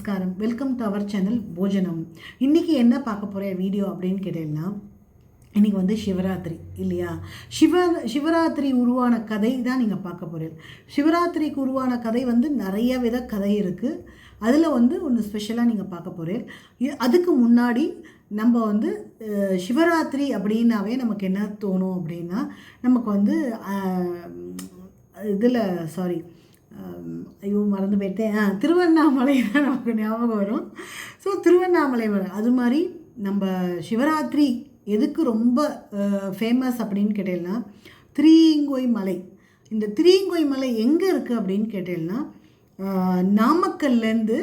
நமஸ்காரம். Welcome to our channel போஜனம் இன்றைக்கி என்ன பார்க்க போகிற வீடியோ அப்படின்னு கேட்டீங்கன்னா இன்றைக்கி வந்து சிவராத்திரி இல்லையா? சிவ சிவராத்திரி உருவான கதை தான் நீங்கள் பார்க்க போகிறீங்க சிவராத்திரிக்கு உருவான கதை வந்து நிறைய வித கதை இருக்குது அதில் வந்து ஒன்று ஸ்பெஷலாக நீங்கள் பார்க்க போகிறீங்க அதுக்கு முன்னாடி நம்ம வந்து சிவராத்திரி அப்படின்னாவே நமக்கு என்ன தோணும் அப்படின்னா நமக்கு வந்து இதில் சாரி ஐயோ மறந்து போயிட்டேன். ஆ திருவண்ணாமலை தான் நமக்கு ஞாபகம் வரும். ஸோ திருவண்ணாமலை வரும் அது மாதிரி நம்ம சிவராத்திரி எதுக்கு ரொம்ப ஃபேமஸ் அப்படின்னு கேட்டீங்கன்னா திரியங்கோய் மலை. இந்த திரியங்கோய் மலை எங்கே இருக்குது அப்படின்னு கேட்டீங்கன்னா நாமக்கல்லேருந்து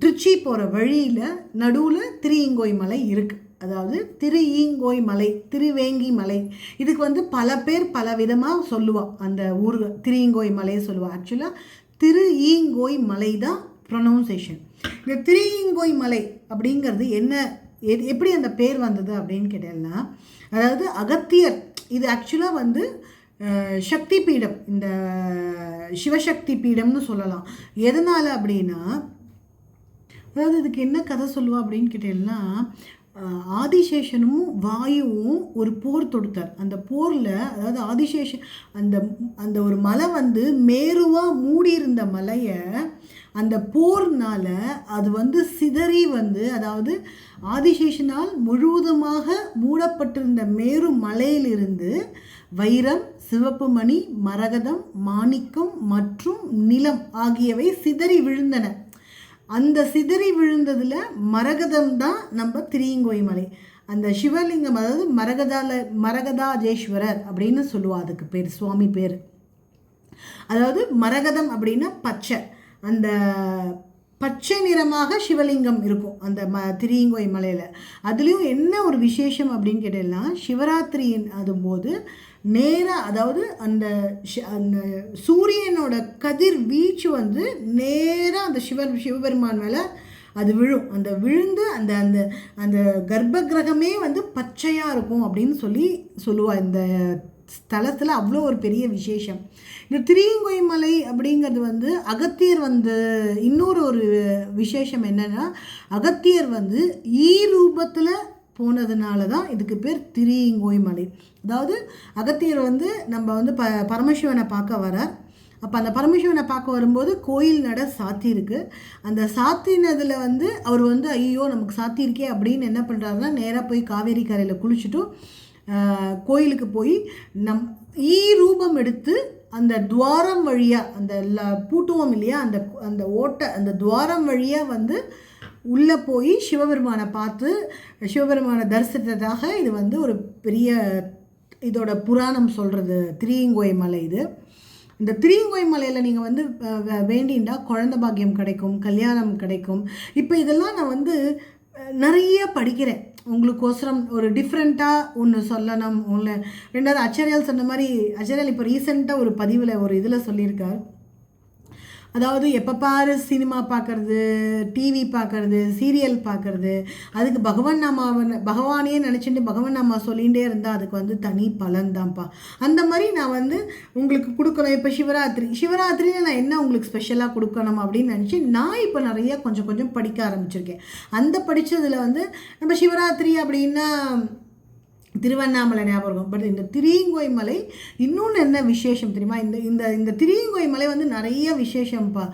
திருச்சி போகிற வழியில் நடுவில் திரியங்கோய் மலை இருக்குது அதாவது திரு ஈங்கோய் மலை திருவேங்கி மலை. இதுக்கு வந்து பல பேர் பல விதமாக சொல்லுவாள் அந்த ஊர் திருஈங்கோய் மலையை சொல்லுவாள் ஆக்சுவலாக திரு ஈங்கோய் மலை தான் ப்ரொனவுன்சேஷன் இந்த திருஈங்கோய் மலை அப்படிங்கிறது என்ன எப்படி அந்த பேர் வந்தது அப்படின்னு கேட்டீங்கன்னா அதாவது அகத்தியர் இது ஆக்சுவலாக வந்து சக்தி பீடம் இந்த சிவசக்தி பீடம்னு சொல்லலாம். எதனால் அப்படின்னா அதாவது இதுக்கு என்ன கதை சொல்லுவா அப்படின்னு கேட்டீங்கன்னா ஆதிசேஷனும் வாயுவும் ஒரு போர் தொடுத்தார். அந்த போரில் அதாவது ஆதிசேஷன் அந்த அந்த ஒரு மலை வந்து மேருவாக மூடியிருந்த மலையை அந்த போர்னால் அது வந்து சிதறி வந்து அதாவது ஆதிசேஷனால் முழுவதுமாக மூடப்பட்டிருந்த மேரு மலையிலிருந்து வைரம் சிவப்பு மணி மரகதம் மாணிக்கம் மற்றும் நிலம் ஆகியவை சிதறி விழுந்தன. அந்த சிதறி விழுந்ததில் மரகதம் தான் நம்ம திரியங்கோய் மலை அந்த சிவலிங்கம் அதாவது மரகதால மரகதாஜேஸ்வரர் அப்படின்னு சொல்லுவா அதுக்கு பேர் சுவாமி பேர். அதாவது மரகதம் அப்படின்னா பச்சை. அந்த பச்சை நிறமாக சிவலிங்கம் இருக்கும் அந்த ம திரியங்கோய் மலையில் அதுலேயும் என்ன ஒரு விசேஷம் அப்படின்னு கேட்டீங்கன்னா சிவராத்திரியின் அதும்போது நேராக அதாவது அந்த அந்த சூரியனோட கதிர் வீச்சு வந்து நேராக அந்த சிவ சிவபெருமான் மேலே அது விழும். அந்த விழுந்து அந்த அந்த அந்த கர்ப்ப கிரகமே வந்து பச்சையாக இருக்கும் அப்படின்னு சொல்லி சொல்லுவாள் இந்த ஸ்தலத்தில். அவ்வளோ ஒரு பெரிய விசேஷம். இந்த திரியங்கொய்மலை அப்படிங்கிறது வந்து அகத்தியர் வந்து இன்னொரு ஒரு விசேஷம் என்னென்னா அகத்தியர் வந்து ஈ ரூபத்தில் போனதுனால தான் இதுக்கு பேர் திரியங்கோய் மலை அதாவது அகத்தியர் வந்து நம்ம வந்து ப பரமசிவனை பார்க்க வரார். அப்போ அந்த பரமசிவனை பார்க்க வரும்போது கோயில் நட சாத்தியிருக்கு அந்த சாத்தினதில் வந்து அவர் வந்து ஐயோ நமக்கு சாத்தியிருக்கே அப்படின்னு என்ன பண்ணுறாருன்னா நேராக போய் காவேரி கரையில் குளிச்சுட்டு கோயிலுக்கு போய் நம் ஈ ரூபம் எடுத்து அந்த துவாரம் வழியாக அந்த ல- பூட்டுவோம் இல்லையா அந்த அந்த ஓட்டை அந்த துவாரம் வழியாக வந்து உள்ளே போய் சிவபெருமானை பார்த்து சிவபெருமானை தரிசித்ததாக இது வந்து ஒரு பெரிய இதோட புராணம் சொல்கிறது திரியங்கோய் மலை இது. இந்த திரியங்கோய் மலையில் நீங்கள் வந்து வே- வேண்டிண்டா குழந்த பாக்கியம் கிடைக்கும் கல்யாணம் கிடைக்கும். இப்போ இதெல்லாம் நான் வந்து நிறைய படிக்கிறேன். உங்களுக்கோசரம் ஒரு டிஃப்ரெண்ட்டாக ஒன்று சொல்லணும். ஒன்று ரெண்டாவது அச்சரியால் சொன்ன மாதிரி அச்சரியால் இப்போ ரீசெண்டாக ஒரு பதிவில் ஒரு இதில் சொல்லியிருக்கார். அதாவது எப்போ பாரு சினிமா பார்க்குறது டிவி பார்க்குறது சீரியல் பார்க்குறது அதுக்கு பகவான் நாமாவை பகவானே நினச்சிட்டு பகவான் நாமா சொல்லிகிட்டே இருந்தால் அதுக்கு வந்து தனி பலன் தான்ப்பா. அந்த மாதிரி நான் வந்து உங்களுக்கு கொடுக்கணும். இப்போ சிவராத்திரி சிவராத்திரியில் நான் என்ன உங்களுக்கு ஸ்பெஷலாக கொடுக்கணும் அப்படின்னு நினச்சி நான் இப்போ நிறைய கொஞ்சம் கொஞ்சம் படிக்க ஆரம்பிச்சிருக்கேன். அந்த படித்ததில் வந்து நம்ம சிவராத்திரி அப்படின்னா திருவண்ணாமலை ஞாபகம் பட் இந்த திரியங்கோய் மலை இன்னொன்று என்ன விசேஷம் தெரியுமா? இந்த இந்த இந்த திரியங்கோய் மலை வந்து நிறைய விசேஷம்ப்பா.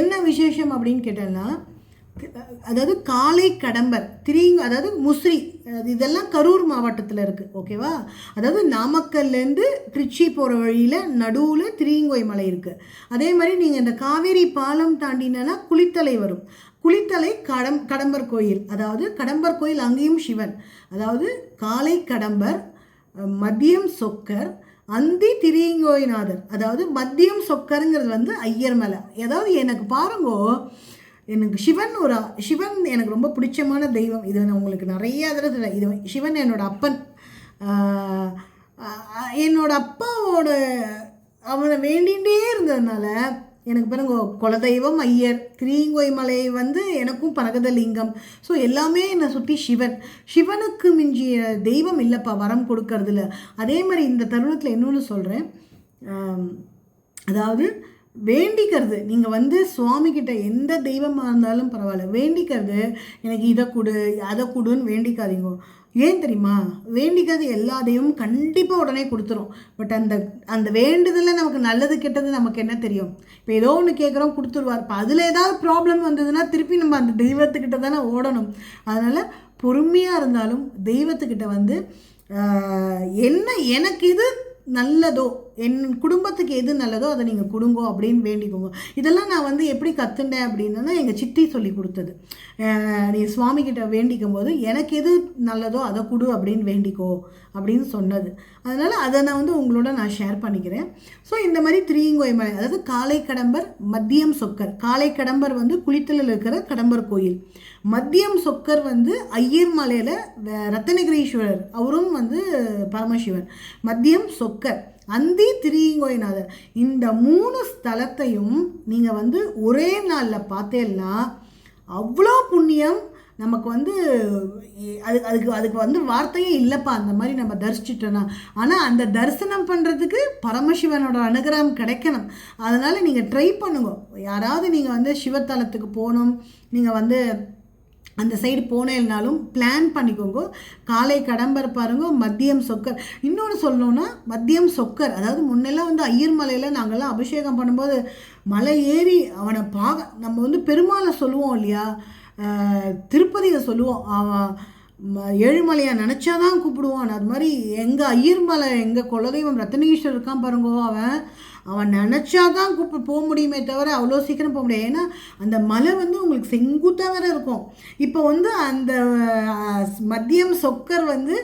என்ன விசேஷம் அப்படின்னு கேட்டோம்னா அதாவது காலை கடம்பர் திரிங்க அதாவது முசிறி இதெல்லாம் கரூர் மாவட்டத்தில் இருக்குது ஓகேவா அதாவது நாமக்கல்லேருந்து திருச்சி போகிற வழியில் நடுவில் திரியங்கோய் மலை இருக்குது அதே மாதிரி நீங்கள் இந்த காவேரி பாலம் தாண்டினா குளித்தலை வரும். குளித்தலை கடம் கடம்பர் கோயில். அதாவது கடம்பர் கோயில் அங்கேயும் சிவன். அதாவது காலை கடம்பர் மதியம் சொக்கர் அந்தி திரியங்கோயிநாதர். அதாவது மதியம் சொக்கருங்கிறது வந்து ஐயர் மலை. ஏதாவது எனக்கு பாருங்கோ எனக்கு சிவன் ஒரு சிவன் எனக்கு ரொம்ப பிடிச்சமான தெய்வம். இது உங்களுக்கு நிறைய தடவை இது சிவன் என்னோட அப்பன். என்னோட அப்பாவோட அவனை வேண்டிகிட்டே இருந்ததுனால எனக்கு பாருங்க குலதெய்வம் ஐயர் திரியங்கோய் மலை வந்து எனக்கும் பரகதலிங்கம் ஸோ எல்லாமே என்னை சுற்றி சிவன். சிவனுக்கு மிஞ்சிய தெய்வம் இல்லைப்பா வரம் கொடுக்கறதுல. அதே மாதிரி இந்த தருணத்தில் இன்னொன்று சொல்கிறேன் அதாவது வேண்டிக்கிறது. நீங்கள் வந்து சுவாமிகிட்ட எந்த தெய்வமாக இருந்தாலும் பரவாயில்ல. வேண்டிக்கிறது எனக்கு இதை கொடு அதை கொடுன்னு வேண்டிக்காதீங்க. ஏன் தெரியுமா? வேண்டிக்கிறது எல்லாத்தையும் கண்டிப்பாக உடனே கொடுத்துரும். பட் அந்த அந்த வேண்டுதலில் நமக்கு நல்லது கெட்டது நமக்கு என்ன தெரியும்? இப்போ ஏதோ ஒன்று கேட்குறோம் கொடுத்துருவார். இப்போ அதில் ஏதாவது ப்ராப்ளம் வந்ததுன்னா திருப்பி நம்ம அந்த தெய்வத்துக்கிட்ட தானே ஓடணும். அதனால் பொறுமையாக இருந்தாலும் தெய்வத்துக்கிட்ட வந்து என்ன எனக்கு இது நல்லதோ என் குடும்பத்துக்கு எது நல்லதோ அதை நீங்கள் கொடுங்கோ அப்படின்னு வேண்டிக்கோங்க. இதெல்லாம் நான் வந்து எப்படி கற்றுண்டேன் அப்படின்னா எங்கள் சித்தி சொல்லி கொடுத்தது. நீ சுவாமி கிட்ட வேண்டிக்கும் போது எனக்கு எது நல்லதோ அதை கொடு அப்படின்னு வேண்டிக்கோ அப்படின்னு சொன்னது. அதனால் அதை நான் வந்து உங்களோட நான் ஷேர் பண்ணிக்கிறேன். ஸோ இந்த மாதிரி திரியங்கோய் மலை அதாவது காலை கடம்பர் மத்தியம் சொக்கர். காலை கடம்பர் வந்து குளித்தலில் இருக்கிற கடம்பர் கோயில். மத்தியம் சொக்கர் வந்து ஐயர் மலையில் ரத்தனகிரீஸ்வரர். அவரும் வந்து பரமசிவன். மத்தியம் சொக்கர். அந்தி திரியங்கோயநாதர் இந்த மூணு ஸ்தலத்தையும் நீங்கள் வந்து ஒரே நாளில் பார்த்தேன்னா அவ்வளோ புண்ணியம் நமக்கு வந்து அது அதுக்கு அதுக்கு வந்து வார்த்தையே இல்லைப்பா அந்த மாதிரி நம்ம தரிசிச்சிட்டோன்னா. ஆனால் அந்த தரிசனம் பண்ணுறதுக்கு பரமசிவனோட அனுகிரகம் கிடைக்கணும். அதனால் நீங்கள் ட்ரை பண்ணுங்க. யாராவது நீங்கள் வந்து சிவத்தலத்துக்கு போகணும் நீங்கள் வந்து அந்த சைடு போனேன்னாலும் பிளான் பண்ணிக்கோங்க. காலை கடம்பர் பாருங்க மதியம் சொக்கர். இன்னொன்று சொல்லணும்னா மதியம் சொக்கர். அதாவது முன்னெல்லாம் வந்து ஐயர் மலையில் நாங்கள்லாம் அபிஷேகம் பண்ணும்போது மலை ஏறி அவனை பார்க்க நம்ம வந்து பெருமாளை சொல்லுவோம் இல்லையா? திருப்பதியை சொல்லுவோம். அவன் ம- நினச்சா தான் கூப்பிடுவான். அது மாதிரி எங்கள் ஐயர்மலை எங்கள் குலதெய்வம் ரத்தனீஸ்வரர் இருக்கான் பாருங்கோ அவன். அவன் நினச்சாதான் கூப்பிட்டு போக முடியுமே தவிர அவ்வளோ சீக்கிரம் போக முடியாது. ஏன்னா அந்த மலை வந்து உங்களுக்கு செங்குத்தாக வேறு இருக்கும். இப்போ வந்து அந்த மதியம் சொக்கர் வந்து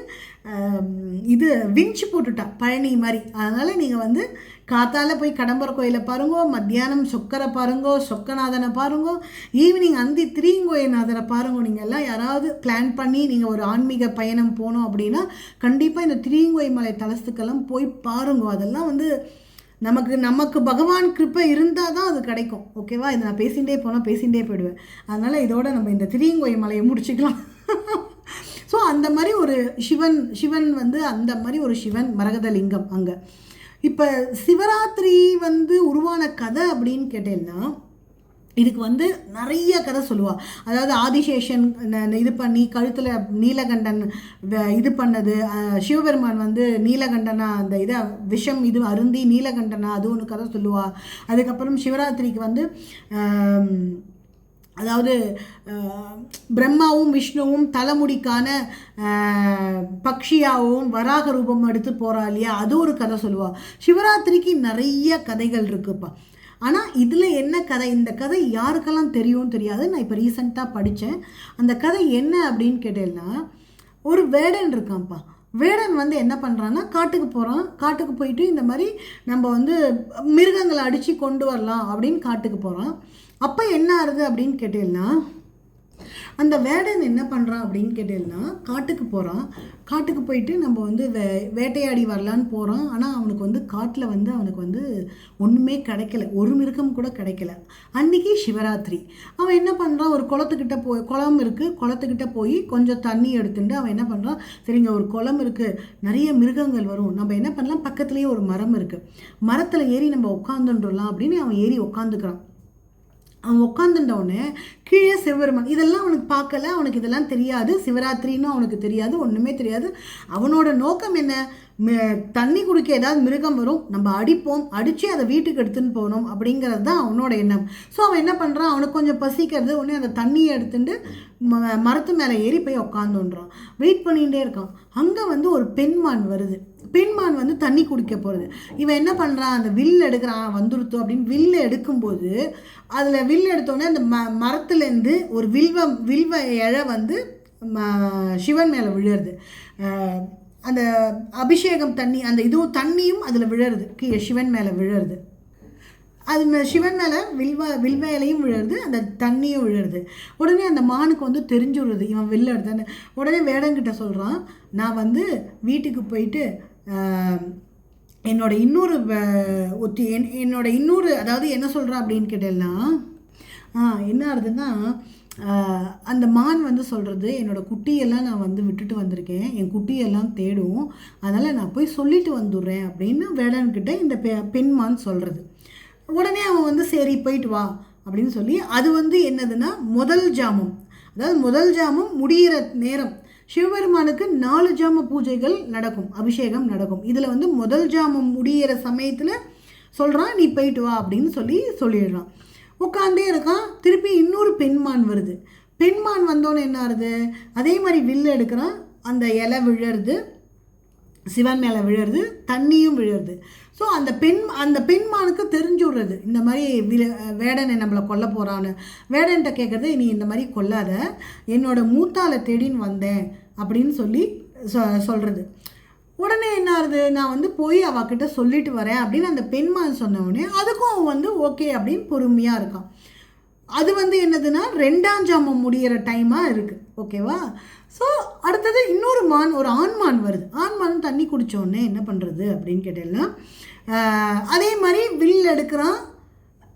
இது விஞ்சு போட்டுட்டா பழனி மாதிரி. அதனால் நீங்கள் வந்து காத்தால போய் கடம்பர் கோயிலை பாருங்கோ மத்தியானம் சொக்கரை பாருங்கோ சொக்கநாதனை பாருங்கோ ஈவினிங் அந்தி திரியங்கோயநாதனை பாருங்கோ. நீங்கள் எல்லாம் யாராவது பிளான் பண்ணி நீங்கள் ஒரு ஆன்மீக பயணம் போனோம் அப்படின்னா கண்டிப்பாக இந்த திரியங்கோய் மலை தலத்துக்கெல்லாம் போய் பாருங்கோ. அதெல்லாம் வந்து நமக்கு நமக்கு பகவான் கிருப்பை இருந்தால் தான் அது கிடைக்கும். ஓகேவா இதை நான் பேசிகிட்டே போனால் பேசிகிட்டே போயிடுவேன். அதனால் இதோட நம்ம இந்த திரியங்கோய் மலையை முடிச்சுக்கலாம். ஸோ அந்த மாதிரி ஒரு சிவன் சிவன் வந்து அந்த மாதிரி ஒரு சிவன் மரகத லிங்கம் அங்கே. இப்போ சிவராத்திரி வந்து உருவான கதை அப்படின்னு கேட்டேன்னா இதுக்கு வந்து நிறைய கதை சொல்லுவாள் அதாவது ஆதிசேஷன் இது பண்ணி கழுத்தில் நீலகண்டன் வ- இது பண்ணது. சிவபெருமான் வந்து நீலகண்டனா அந்த இதை விஷம் இது அருந்தி நீலகண்டனா அது ஒன்று கதை சொல்லுவாள் அதுக்கப்புறம் சிவராத்திரிக்கு வந்து அதாவது பிரம்மாவும் விஷ்ணுவும் தலைமுடிக்கான பக்ஷியாவும் வராக ரூபம் எடுத்து போகிறா இல்லையா? அது ஒரு கதை சொல்லுவாள் சிவராத்திரிக்கு நிறைய கதைகள் இருக்குப்பா. ஆனால் இதில் என்ன கதை? இந்த கதை யாருக்கெல்லாம் தெரியும் தெரியாது. நான் இப்போ ரீசெண்டாக படித்தேன் அந்த கதை என்ன அப்படின்னு கேட்டேன்னா ஒரு வேடன் இருக்கான்ப்பா. வேடன் வந்து என்ன பண்ணுறான்னா காட்டுக்கு போகிறான் காட்டுக்கு போயிட்டு இந்த மாதிரி நம்ம வந்து மிருகங்களை அடித்து கொண்டு வரலாம் அப்படின்னு காட்டுக்கு போகிறான் அப்போ என்ன ஆகுது அப்படின்னு கேட்டீங்கன்னா அந்த வேடன் என்ன பண்ணுறான் அப்படின்னு கேட்டீங்கன்னா காட்டுக்கு போகிறான் காட்டுக்கு போயிட்டு நம்ம வந்து வே வேட்டையாடி வரலான்னு போகிறான் ஆனால் அவனுக்கு வந்து காட்டில் வந்து அவனுக்கு வந்து ஒன்றுமே கிடைக்கல. ஒரு மிருகம் கூட கிடைக்கல. அன்னைக்கு சிவராத்திரி. அவன் என்ன பண்ணுறான் ஒரு குளத்துக்கிட்ட போய் குளம் இருக்குது குளத்துக்கிட்ட போய் கொஞ்சம் தண்ணி எடுத்துட்டு அவன் என்ன பண்ணுறான் சரிங்க ஒரு குளம் இருக்குது நிறைய மிருகங்கள் வரும். நம்ம என்ன பண்ணலாம்? பக்கத்துலேயே ஒரு மரம் இருக்குது மரத்தில் ஏறி நம்ம உட்காந்துன்றலாம் அப்படின்னு அவன் ஏறி உட்காந்துக்கிறான் அவன் உட்காந்துட்டவுடனே கீழே சிவபெருமான் இதெல்லாம் அவனுக்கு பார்க்கல. அவனுக்கு இதெல்லாம் தெரியாது. சிவராத்திரின்னு அவனுக்கு தெரியாது. ஒன்றுமே தெரியாது. அவனோட நோக்கம் என்ன? தண்ணி குடிக்க ஏதாவது மிருகம் வரும் நம்ம அடிப்போம் அடித்து அதை வீட்டுக்கு எடுத்துன்னு போகணும் அப்படிங்கிறது தான் அவனோட எண்ணம். ஸோ அவன் என்ன பண்ணுறான் அவனுக்கு கொஞ்சம் பசிக்கிறது உடனே அந்த தண்ணியை எடுத்துட்டு ம மரத்து மேலே ஏறி போய் உக்காந்துன்றான் வெயிட் பண்ணிகிட்டே இருக்கான். அங்கே வந்து ஒரு பெண்மான் வருது. பெண்மான் வந்து தண்ணி குடிக்க போகிறது இவன் என்ன பண்ணுறான் அந்த வில் எடுக்கிறான். வந்துருத்தோம் அப்படின்னு வில்லு எடுக்கும்போது அதில் வில் எடுத்தோடனே அந்த ம மரத்துலேருந்து ஒரு வில்வம் வில்வ இழை வந்து ம- சிவன் மேலே விழுறது. அந்த அபிஷேகம் தண்ணி அந்த இதுவும் தண்ணியும் அதில் விழருது. கீழே சிவன் மேலே விழருது. அது சிவன் மேலே வில்வ வில்வேலையும் விழுறது அந்த தண்ணியும் விழுறது உடனே அந்த மானுக்கு வந்து தெரிஞ்சுடுறது இவன் வெளில எடுத்தான்னு. உடனே வேடங்கிட்ட சொல்கிறான் நான் வந்து வீட்டுக்கு போயிட்டு என்னோட இன்னொரு ஒத்தி என் என்னோட இன்னொரு அதாவது என்ன சொல்கிறான் அப்படின்னு கேட்டேன்னா ஆ என்ன ஆகுதுன்னா அந்த மான் வந்து சொல்கிறது என்னோட குட்டியெல்லாம் நான் வந்து விட்டுட்டு வந்திருக்கேன். என் குட்டியெல்லாம் தேடும். அதனால் நான் போய் சொல்லிட்டு வந்துடுறேன். அப்படின்னு வேடன்கிட்ட இந்த பெ பெண்மான் சொல்கிறது உடனே அவன் வந்து சரி போயிட்டு வா. அப்படின்னு சொல்லி அது வந்து என்னதுன்னா முதல் ஜாமம். அதாவது முதல் ஜாமம் முடிகிற நேரம். சிவபெருமானுக்கு நாலு ஜாம பூஜைகள் நடக்கும் அபிஷேகம் நடக்கும். இதில் வந்து முதல் ஜாமம் முடிகிற சமயத்தில் சொல்கிறான் நீ போயிட்டு வா. அப்படின்னு சொல்லி சொல்லிடுறான். உட்காந்தே இருக்கான். திருப்பி இன்னொரு பெண்மான் வருது. பெண்மான் வந்தோன்னே என்ன ஆகுது அதே மாதிரி வில்லு எடுக்கிறான். அந்த இலை விழருது. சிவன் மேலே விழருது. தண்ணியும் விழருது. ஸோ அந்த பெண் அந்த பெண்மானுக்கு தெரிஞ்சு விடுறது. இந்த மாதிரி வில வேடனை நம்மளை கொல்ல போகிறான்னு வேடன்ட்ட கேட்குறது நீ இந்த மாதிரி கொல்லாத. என்னோடய மூத்தால தேடின்னு வந்தேன். அப்படின்னு சொல்லி சொ சொல்கிறது உடனே என்ன ஆகுது? நான் வந்து போய் அவகிட்ட சொல்லிட்டு வரேன் அப்படின்னு அந்த பெண்மான் சொன்ன உடனே அதுக்கும் அவன் வந்து ஓகே அப்படின்னு பொறுமையாக இருக்கான். அது வந்து என்னதுன்னா ரெண்டாம் ஜாமம் முடியிற டைமாக இருக்குது ஓகேவா ஸோ அடுத்தது இன்னொரு மான் ஒரு ஆண்மான் வருது. ஆண்மான் தண்ணி குடித்தோடனே என்ன பண்ணுறது அப்படின்னு கேட்டேன்னா அதே மாதிரி வில் எடுக்கிறான்.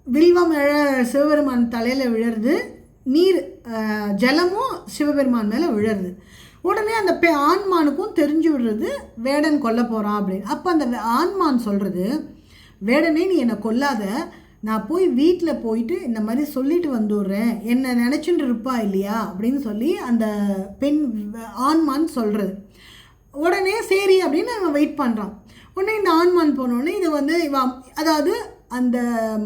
வில்வம் சிவபெருமான் தலையில் விழருது நீர் ஜலமும் சிவபெருமான் மேலே விழருது உடனே அந்த பெ ஆண்மானுக்கும் தெரிஞ்சு விடுறது வேடன் கொல்ல போகிறான் அப்படின்னு. அப்போ அந்த ஆண்மான் சொல்கிறது வேடனே நீ என்னை கொல்லாத. நான் போய் வீட்டில் போயிட்டு இந்த மாதிரி சொல்லிட்டு வந்துடுறேன். என்னை நினச்சிட்டு இருப்பா இல்லையா? அப்படின்னு சொல்லி அந்த பெண் ஆண்மான் சொல்கிறது உடனே சரி அப்படின்னு அவன் வெயிட் பண்ணுறான் உடனே இந்த ஆண்மான் போனோடனே இது வந்து இவன் அதாவது அந்த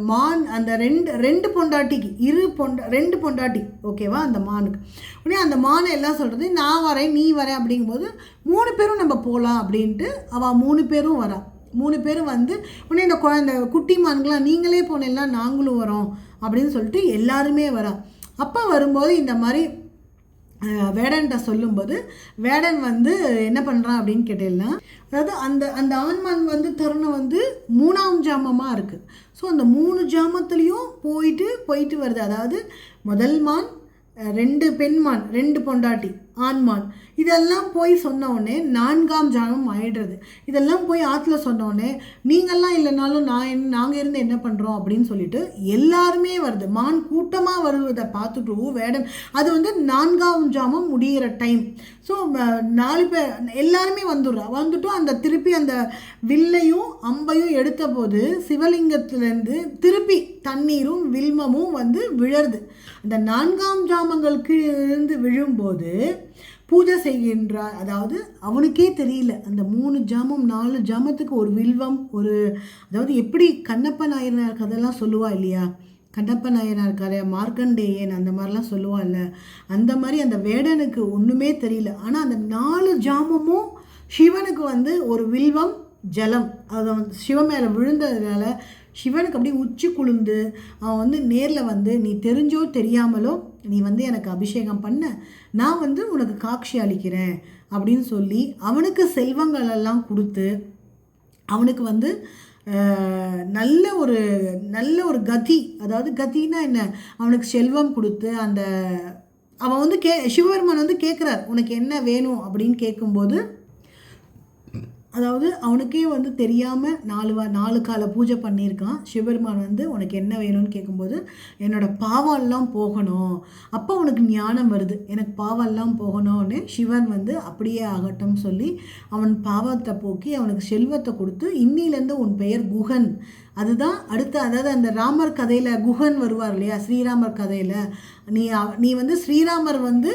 மான் அந்த ரெண்டு ரெண்டு பொண்டாட்டிக்கு இரு பொண்டா ரெண்டு பொண்டாட்டி ஓகேவா? அந்த மானுக்கு. உடனே அந்த மானை எல்லாம் சொல்கிறது நான் வரேன் நீ வரேன் அப்படிங்கும்போது மூணு பேரும் நம்ம போகலாம் அப்படின்ட்டு அவள் மூணு பேரும் வரா. மூணு பேரும் வந்து உடனே இந்த குழந்த குட்டி மான்களாம் நீங்களே போனேன்னா நாங்களும் வரோம் அப்படின்னு சொல்லிட்டு எல்லாருமே வரா. அப்போ வரும்போது இந்த மாதிரி வேடன்கிட்ட சொல்லும்போது வேடன் வந்து என்ன பண்ணுறான் அப்படின்னு கேட்டீங்கன்னா அதாவது அந்த அந்த ஆன்மான் வந்து தருணம் வந்து மூணாம் ஜாமமாக இருக்குது ஸோ அந்த மூணு ஜாமத்துலேயும் போயிட்டு போயிட்டு வருது. அதாவது முதல் மான் ரெண்டு பெண்மான் ரெண்டு பொண்டாட்டி. ஆண்மான் இதெல்லாம் போய் சொன்னோடனே நான்காம் ஜாமம் ஆயிடுறது. இதெல்லாம் போய் ஆற்றுல சொன்னோடனே நீங்கள்லாம் இல்லைனாலும் நான் என் நாங்கள் இருந்து என்ன பண்ணுறோம் அப்படின்னு சொல்லிட்டு எல்லாருமே வருது. மான் கூட்டமாக வருவதை பார்த்துட்டு வேடன். அது வந்து நான்காம் ஜாமம் முடிகிற டைம் ஸோ நாலு பேர் எல்லாருமே வந்துடுறா வந்துட்டும் அந்த திருப்பி அந்த வில்லையும் அம்பையும் எடுத்த போது சிவலிங்கத்துலேருந்து திருப்பி தண்ணீரும் வில்மமும் வந்து விழருது. அந்த நான்காம் ஜாமங்கள் கீழிருந்து விழும்போது பூஜை செய்கின்றார். அதாவது அவனுக்கே தெரியல. அந்த மூணு ஜாமம் நாலு ஜாமத்துக்கு ஒரு வில்வம் ஒரு அதாவது எப்படி கண்ணப்ப நாயனார் கதையெல்லாம் சொல்லுவா இல்லையா? கண்ணப்ப நாயனார் கதை மார்க்கண்டேயன் அந்த மாதிரிலாம் சொல்லுவா அந்த மாதிரி அந்த வேடனுக்கு ஒன்றுமே தெரியல. ஆனால் அந்த நாலு ஜாமமும் சிவனுக்கு வந்து ஒரு வில்வம் ஜலம். அதை வந்து சிவன் மேலே விழுந்ததுனால சிவனுக்கு அப்படியே உச்சி குளிர்ந்து அவன் வந்து நேரில் வந்து நீ தெரிஞ்சோ தெரியாமலோ நீ வந்து எனக்கு அபிஷேகம் பண்ண நான் வந்து உனக்கு காட்சி அளிக்கிறேன் அப்படின்னு சொல்லி அவனுக்கு செல்வங்கள் எல்லாம் கொடுத்து அவனுக்கு வந்து நல்ல ஒரு நல்ல ஒரு கதி அதாவது கத்தின்னா என்ன? அவனுக்கு செல்வம் கொடுத்து அந்த அவன் வந்து கே சிவபெருமான் வந்து கேட்குறார் உனக்கு என்ன வேணும்? அப்படின்னு கேட்கும்போது அதாவது அவனுக்கே வந்து தெரியாமல் நாலு வா நாலு கால பூஜை பண்ணியிருக்கான். சிவபெருமான் வந்து உனக்கு என்ன வேணும்னு கேட்கும்போது என்னோட பாவம்லாம் போகணும். அப்போ உனக்கு ஞானம் வருது. எனக்கு பாவம்லாம் போகணும்னு சிவன் வந்து அப்படியே ஆகட்டும் சொல்லி அவன் பாவத்தை போக்கி அவனுக்கு செல்வத்தை கொடுத்து இன்னிலேருந்து உன் பெயர் குகன். அதுதான் அடுத்த அதாவது அந்த ராமர் கதையில் குகன் வருவார் இல்லையா? ஸ்ரீராமர் கதையில். நீ நீ வந்து ஸ்ரீராமர் வந்து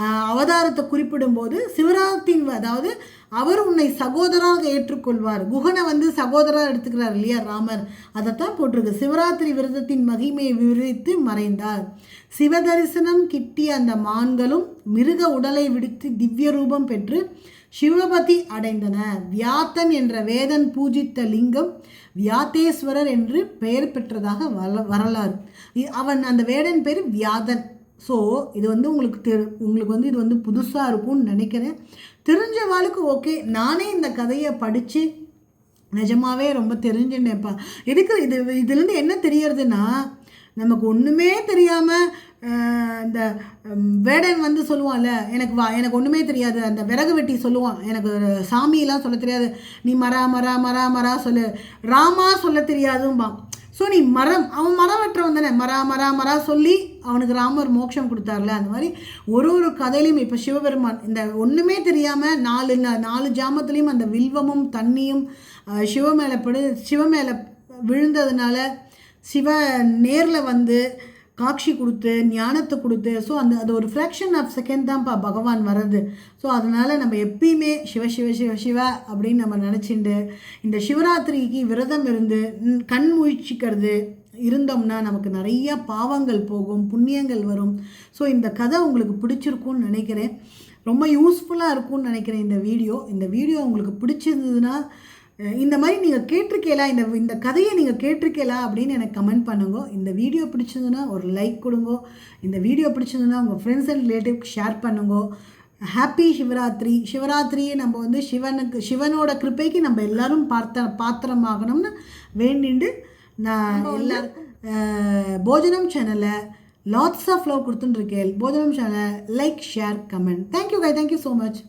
அவதாரத்தை குறிப்பிடும்போது சிவராத்தின் அதாவது அவர் உன்னை சகோதராக ஏற்றுக்கொள்வார். குகனை வந்து சகோதரா எடுத்துக்கிறார் இல்லையா ராமர்? அதைத்தான் போட்டிருக்கு. சிவராத்திரி விரதத்தின் மகிமையை விவரித்து மறைந்தார். சிவதரிசனம் கிட்டிய அந்த மான்களும் மிருக உடலை விடுத்து திவ்ய ரூபம் பெற்று சிவபதி அடைந்தன. வியாத்தன் என்ற வேதன் பூஜித்த லிங்கம் வியாத்தேஸ்வரர் என்று பெயர் பெற்றதாக வர வரலாறு. அவன் அந்த வேடன் பேர் வியாதன். ஸோ இது வந்து உங்களுக்கு தெரு உங்களுக்கு வந்து இது வந்து புதுசாக இருக்கும்னு நினைக்கிறேன். தெரிஞ்சவாளுக்கு ஓகே நானே இந்த கதையை படித்து நிஜமாவே ரொம்ப தெரிஞ்சுன்னேப்பா. எதுக்கு இது இதுலேருந்து என்ன தெரியறதுன்னா நமக்கு ஒன்றுமே தெரியாமல் இந்த வேடன் வந்து சொல்லுவான்ல எனக்கு வா எனக்கு ஒன்றுமே தெரியாது. அந்த விறகு வெட்டி சொல்லுவான். எனக்கு சாமியெல்லாம் சொல்ல தெரியாது. நீ மரா மரா மரா மரா சொல்லு. ராமா சொல்ல தெரியாதும்பான். ஸோ நீ மரம் அவன் மரம் வெட்டுறவன் தானே. மரா மரா மரா சொல்லி அவனுக்கு ராமர் மோட்சம் கொடுத்தார்ல அந்த மாதிரி ஒரு ஒரு கதையிலையும் இப்போ சிவபெருமான் இந்த ஒன்றுமே தெரியாமல் நாலு நா- நாலு ஜாமத்துலேயும் அந்த வில்வமும் தண்ணியும் சிவ மேலே படு சிவ மேலே விழுந்ததுனால சிவ நேரில் வந்து காட்சி கொடுத்து ஞானத்தை கொடுத்து ஸோ அந்த அது ஒரு ஃப்ராக்ஷன் ஆஃப் செகண்ட் தான்ப்பா பகவான் வர்றது. ஸோ அதனால் நம்ம எப்பயுமே சிவ சிவ சிவ சிவ அப்படின்னு நம்ம நினச்சிண்டு இந்த சிவராத்திரிக்கு விரதம் இருந்து கண் முயற்சிக்கிறது இருந்தோம்னா நமக்கு நிறைய பாவங்கள் போகும் புண்ணியங்கள் வரும். ஸோ இந்த கதை உங்களுக்கு பிடிச்சிருக்கும்னு நினைக்கிறேன். ரொம்ப யூஸ்ஃபுல்லாக இருக்கும்னு நினைக்கிறேன் இந்த வீடியோ. இந்த வீடியோ உங்களுக்கு பிடிச்சிருந்ததுன்னா இந்த மாதிரி நீங்கள் கேட்டிருக்கீங்களா? இந்த இந்த கதையை நீங்கள் கேட்டிருக்கீங்களா? அப்படின்னு எனக்கு கமெண்ட் பண்ணுங்க. இந்த வீடியோ பிடிச்சதுன்னா ஒரு லைக் கொடுங்க. இந்த வீடியோ பிடிச்சதுன்னா உங்கள் ஃப்ரெண்ட்ஸ் அண்ட் ரிலேட்டிவ்க்கு ஷேர் பண்ணுங்க. ஹாப்பி சிவராத்திரி சிவராத்திரியை நம்ம வந்து சிவனுக்கு சிவனோட கிருப்பைக்கு நம்ம எல்லாரும் பார்த்த பாத்திரமாகணும்னு வேண்டிண்டு நான் எல்லாருக்கும் போஜனம் சேனலை லாட்ஸ் ஆஃப் லவ் கொடுத்துட்டுருக்கேன். போஜனம் சேனலை like share comment thank you guy thank you so much